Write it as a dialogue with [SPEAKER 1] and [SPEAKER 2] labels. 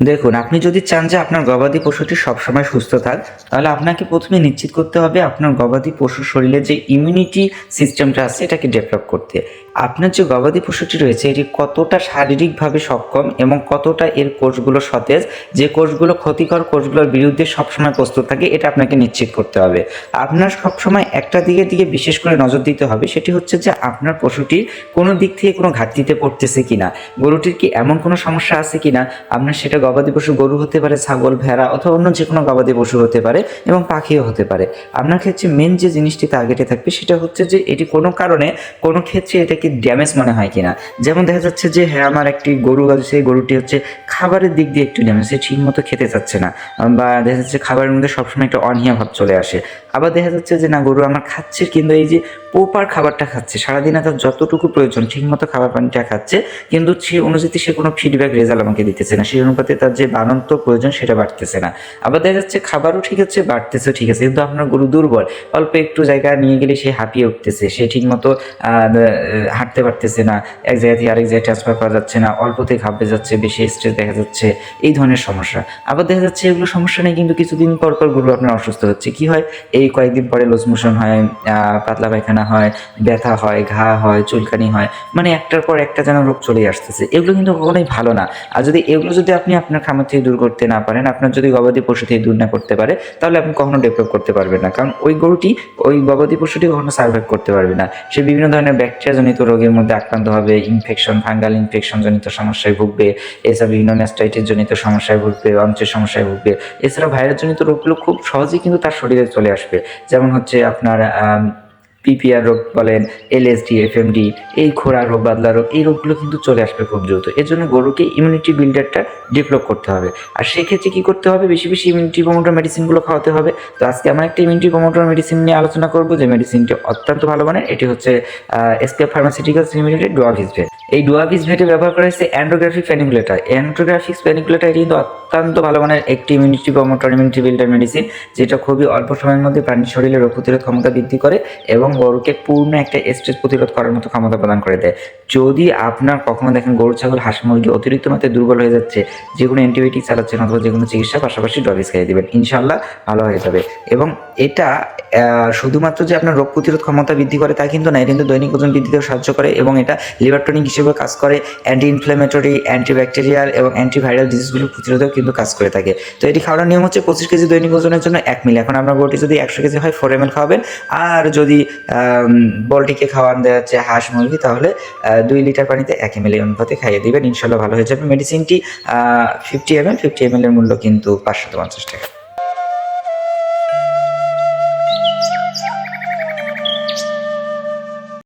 [SPEAKER 1] দেখুন, আপনি যদি চান যে আপনার গবাদি পশুটি সবসময় সুস্থ থাক, তাহলে আপনাকে প্রথমে নিশ্চিত করতে হবে আপনার গবাদি পশুর শরীরে যে ইমিউনিটি সিস্টেমটা আছে, এটাকে ডেভেলপ করতে। আপনার যে গবাদি পশুটি রয়েছে, এটি কতটা শারীরিকভাবে সক্ষম এবং কতটা এর কোষগুলো সতেজ, যে কোষগুলো ক্ষতিকর কোষগুলোর বিরুদ্ধে সবসময় প্রস্তুত থাকে, এটা আপনাকে নিশ্চিত করতে হবে। আপনার সবসময় একটা দিকে দিকে বিশেষ করে নজর দিতে হবে, সেটি হচ্ছে যে আপনার পশুটি কোনো দিক থেকে কোনো ঘাটতিতে পড়তেছে কিনা, গরুটির কি এমন কোনো সমস্যা আছে কিনা, আপনার সেটা গবাদি পশু গরু হতে পারে, ছাগল, ভেড়া অথবা অন্য যে কোনো গবাদি পশু হতে পারে এবং পাখিও হতে পারে। আপনার ক্ষেত্রে মেন যে জিনিসটি টার্গেটে থাকবে সেটা হচ্ছে যে এটি কোনো কারণে কোনো ক্ষেত্রে এটাকে ড্যামেজ মনে হয় কিনা। যেমন দেখা যাচ্ছে যে হ্যাঁ আমার একটি গরু আছে সেই গরুটি হচ্ছে খাবারের দিক দিয়ে একটু ড্যামেজ সে ঠিক মতো খেতে চাচ্ছে না। বা দেখা যাচ্ছে খাবারের মধ্যে সবসময় একটা অনীহা ভাব চলে আসে। আবার দেখা যাচ্ছে যে, না, গরু আমার খাচ্ছে। কিন্তু এই যে, প্রপার খাবারটা খাচ্ছে, সারাদিনে তার যতটুকু প্রয়োজন, ঠিকমতো খাবার পানিটা খাচ্ছে, কিন্তু সে অনুযায়ী সে কোনো ফিডব্যাক রেজাল্ট আমাকে দিতেছে না। সেই অনুপাতে তার যে বাড়ন্ত প্রয়োজন, সেটা বাড়তেছে না। আবার দেখা যাচ্ছে খাবারও ঠিক আছে, বাড়তেছে ঠিক আছে, কিন্তু আপনার গরু দুর্বল, অল্প একটু জায়গা নিয়ে গেলে সে হাঁপিয়ে উঠতেছে, সে ঠিকমতো হাঁটতে পারতেছে না, এক জায়গা থেকে আরেক জায়গায় ট্রান্সফার করা যাচ্ছে না, অল্পতে ঘাবড়ে যাচ্ছে, বেশি স্ট্রেস দেখা যাচ্ছে, এই ধরনের সমস্যা। আবার দেখা যাচ্ছে এগুলো সমস্যা নেই, কিন্তু কিছুদিন পর পর গরু আপনার অসুস্থ হচ্ছে। কি হয়? এই কয়েকদিন পরে লুজ মোশন হয় পাতলা পায়খানা হয়, ব্যথা হয়, ঘা হয়, চুলকানি হয় মানে একটার পর একটা যেন রোগ চলে আসতেছে। এগুলো কিন্তু কখনোই ভালো না। আর যদি এগুলো যদি আপনি আপনার খামার থেকে দূর করতে না পারেন, আপনার যদি গবাদি পশু থেকে দূর না করতে পারে, তাহলে আপনি কখনো ডেভেলপ করতে পারবেন না। কারণ ওই গরুটি, ওই গবাদি পশুটি কখনো সার্ভাইভ করতে পারবে না। সে বিভিন্ন ধরনের ব্যাকটেরিয়া জনিত রোগের মধ্যে আক্রান্ত হবে ইনফেকশন ফাঙ্গাল ইনফেকশন জনিত সমস্যায় ভুগবে, এছাড়া বিভিন্ন ম্যাস্টাইটিস জনিত সমস্যায় ভুগবে অঞ্চের সমস্যায় ভুগবে। এছাড়া ভাইরাস জনিত রোগগুলো খুব সহজেই কিন্তু তার শরীরে চলে আসবে। যেমন হচ্ছে আপনার পিপিআর রোগ বলেন, এলএসডি, এফএমডি, এই খোরা রোগ বাদলা রোগ, এই রোগগুলো কিন্তু চলে আসবে খুব দ্রুত। এর জন্য গরুকে ইমিউনিটি বিল্ডারটা ডেভেলপ করতে হবে। আর সেক্ষেত্রে কী করতে হবে? বেশি বেশি ইমিউনিটি প্রমোটার মেডিসিনগুলো খাওয়াতে হবে। তো আজকে আমরা একটা ইমিউনিটি প্রমোটার মেডিসিন নিয়ে আলোচনা করব, যে মেডিসিনটি অত্যন্ত ভালো মানের। এটি হচ্ছে এসকেপ ফার্মাসিউটিক্যালস লিমিটেডের ডুয়াভিসভেট এই ডুয়া পিস ডুয়াভিসভেটে ব্যবহার করা হয়েছে অ্যান্ড্রোগ্রাফিক প্যানিকুলেটার অ্যান্ড্রোগ্রাফিক প্যানিকুলেটার কিন্তু অত্যন্ত ভালো মানের একটি immunity promoter immunity builder medicine যেটা খুবই অল্প সময়ের মধ্যে প্রাণীর শরীরে রোগ প্রতিরোধ ক্ষমতা বৃদ্ধি করে এবং গরুকে পূর্ণ একটা স্ট্রেস প্রতিরোধ করার মতো ক্ষমতা প্রদান করে দেয়। যদি আপনার কখনো দেখেন গরু, ছাগল, হাঁস, মুরগি অতিরিক্ত মাত্রায় দুর্বল হয়ে যাচ্ছে, যে কোনো অ্যান্টিবায়োটিক চালাচ্ছেন অথবা যে কোনো চিকিৎসা পাশাপাশি ডবিস খাইয়ে দেবেন। ইনশাল্লাহ ভালো হয়ে যাবে। এবং এটা শুধুমাত্র যে আপনার রোগ প্রতিরোধ ক্ষমতা বৃদ্ধি করে তা কিন্তু না, এটা কিন্তু দৈনিক ওজন বৃদ্ধিতেও সাহায্য করে এবং এটা লিভার টনিক হিসেবে কাজ করে অ্যান্টি ইনফ্ল্যামেটরি অ্যান্টিব্যাকটেরিয়াল এবং অ্যান্টিভাইরাল ডিজিজগুলো প্রতিরোধেও কিন্তু কাজ করে থাকে। তো এটি খাওয়ানোর নিয়ম হচ্ছে পঁচিশ কেজি দৈনিক ওজনের জন্য এক মিলি। এখন আপনার গরুটি যদি একশো কেজি হয় ফোর এম এল খাওয়াবেন। আর যদি বলটিকে খাওয়ান দেওয়া হচ্ছে হাঁস মুরগি, তাহলে দুই লিটার পানিতে এক এম এল অনুপাতে খাইয়ে দিবেন। ইনশাল্লাহ ভালো হয়ে যাবে। মেডিসিনটি fifty M L fifty M L এর মূল্য কিন্তু পাঁচশো পঞ্চাশ টাকা।